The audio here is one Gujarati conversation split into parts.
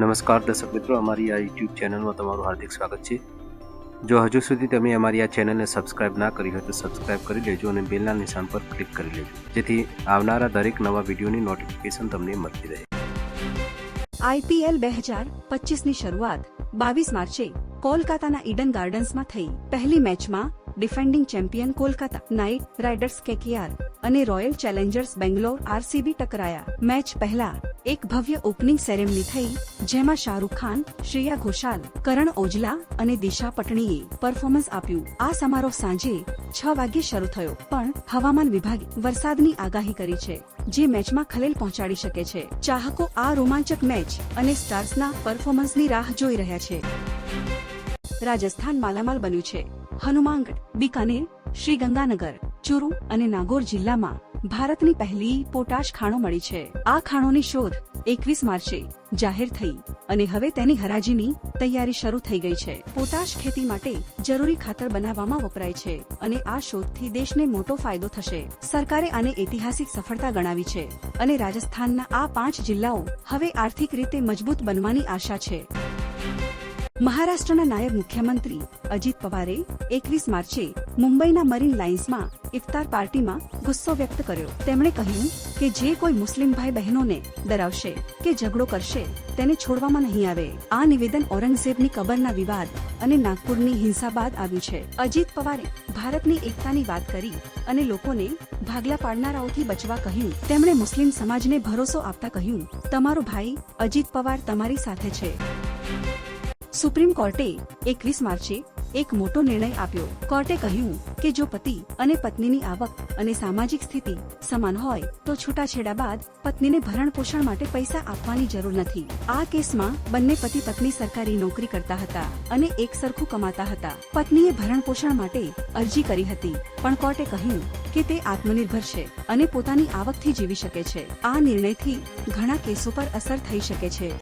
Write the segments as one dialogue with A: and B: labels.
A: નમસ્કાર દર્શક મિત્રો, અમારી આ યુટ્યુબ ચેનલમાં તમારું હાર્દિક સ્વાગત છે. જો હજુ સુધી તમે અમારી આ ચેનલને સબસ્ક્રાઇબ ના કરી હોય તો સબસ્ક્રાઇબ કરી લેજો અને બેલના નિશાન પર ક્લિક કરી લેજો. જેથી આવનારા દરેક નવા વિડીયોની નોટિફિકેશન તમને મળતી રહે.
B: આઈપીએલ બે હજાર પચીસની શરૂઆત બાવીસ માર્ચે કોલકાતાના ઈડન ગાર્ડન્સમાં થઈ. પહેલી મેચમાં defending champion Kolkata Knight Riders KKR અને રોયલ ચેલેન્જર્સ બેંગ્લોર આરસીબી ટકરાયા. મેચ પહેલા એક ભવ્ય ઓપનિંગ સેરેમની થઈ, જેમાં શાહરૂખ ખાન, શ્રેયા ઘોષાલ, કરણ ઓજલા અને દિશા પટણીએ પરફોર્મન્સ આપ્યું. આ સમારોહ સાંજે છ વાગ્યે શરૂ થયો. પણ હવામાન વિભાગે વરસાદની આગાહી કરી છે, જે મેચમાં ખલેલ પહોંચાડી શકે છે. ચાહકો આ રોમાંચક મેચ અને સ્ટાર્સના પરફોર્મન્સની રાહ જોઈ રહ્યા છે. રાજસ્થાન માલામાલ બન્યું છે. હનુમાનગઢ, બીકાનેર શ્રી ગંગાનગર ચુરુ અને નાગોર જિલ્લામાં ભારતની પહેલી પોટાશ ખાણો મળી છે. આ ખાણોની શોધ એકવીસ માર્ચે જાહેર થઈ અને હવે તેની હરાજીની તૈયારી શરૂ થઈ ગઈ છે. પોટાશ ખેતી માટે જરૂરી ખાતર બનાવવામાં વપરાય છે અને આ શોધથી દેશને મોટો ફાયદો થશે. સરકારે આને ઐતિહાસિક સફળતા ગણાવી છે અને રાજસ્થાનના આ પાંચ જિલ્લાઓ હવે આર્થિક રીતે મજબૂત બનવાની આશા છે. મહારાષ્ટ્રના નાયબ મુખ્યમંત્રી અજીત પવારે એકવીસ માર્ચે મુંબઈના મરીન લાઇન્સમાં ઇફતાર પાર્ટીમાં ગુસ્સો વ્યક્ત કર્યો. તેમણે કહ્યું કે જે કોઈ મુસ્લિમ ભાઈ બહેનોને ડરાવશે કે ઝઘડો કરશે, તેને છોડવામાં નહીં આવે. આ નિવેદન ઔરંગઝેબની કબરના વિવાદ અને નાગપુરની હિંસા બાદ આવ્યું છે. અજીત પવારે ભારતની એકતાની વાત કરી અને લોકોને ભાગલા પાડનારાઓથી બચવા કહ્યું. તેમણે મુસ્લિમ સમાજને ભરોસો આપતા કહ્યું, તમારો ભાઈ અજીત પવાર તમારી સાથે છે. સુપ્રીમ કોર્ટે એકવીસ માર્ચે એક મોટો નિર્ણય આપ્યો. કોર્ટે કહ્યું કે જો પતિ અને પત્નીની આવક અને સામાજિક સ્થિતિ સમાન હોય, તો છૂટાછેડા બાદ પત્નીને ભરણ પોષણ માટે પૈસા આપવાની જરૂર નથી. આ કેસમાં બંને પતિ પત્ની સરકારી નોકરી કરતા હતા અને એક સરખું કમાતા હતા. પત્નીએ ભરણ પોષણ માટે અરજી કરી હતી, પણ કોર્ટે કહ્યું કે તે આત્મનિર્ભર છે અને પોતાની આવકથી જીવી શકે છે. આ નિર્ણયથી ઘણા કેસો પર અસર થઈ શકે છે.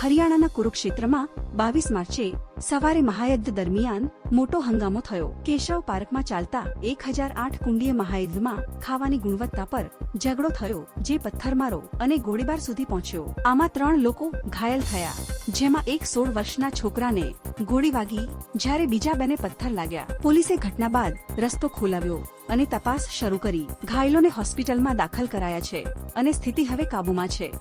B: હરિયાણાના કુરુક્ષેત્રમાં બાવીસ માર્ચે સવારે મહાયુદ્ધ દરમિયાન મોટો હંગામો થયો. કેશવ પાર્કમાં ચાલતા એક હજાર આઠ કુંડીય મહાયુદ્ધમાં ખાવાની ગુણવત્તા પર ઝઘડો થયો, જે પથ્થરમારો અને ગોળીબાર સુધી પહોંચ્યો. આમાં ત્રણ લોકો ઘાયલ થયા, જેમાં એક સોળ વર્ષના છોકરાને ગોળી વાગી, જ્યારે બીજા બેને પથ્થર લાગ્યા. પોલીસે ઘટના બાદ રસ્તો ખોલાવ્યો અને તપાસ શરૂ કરી. ઘાયલોને હોસ્પિટલમાં દાખલ કરાયા છે અને સ્થિતિ હવે કાબૂમાં છે.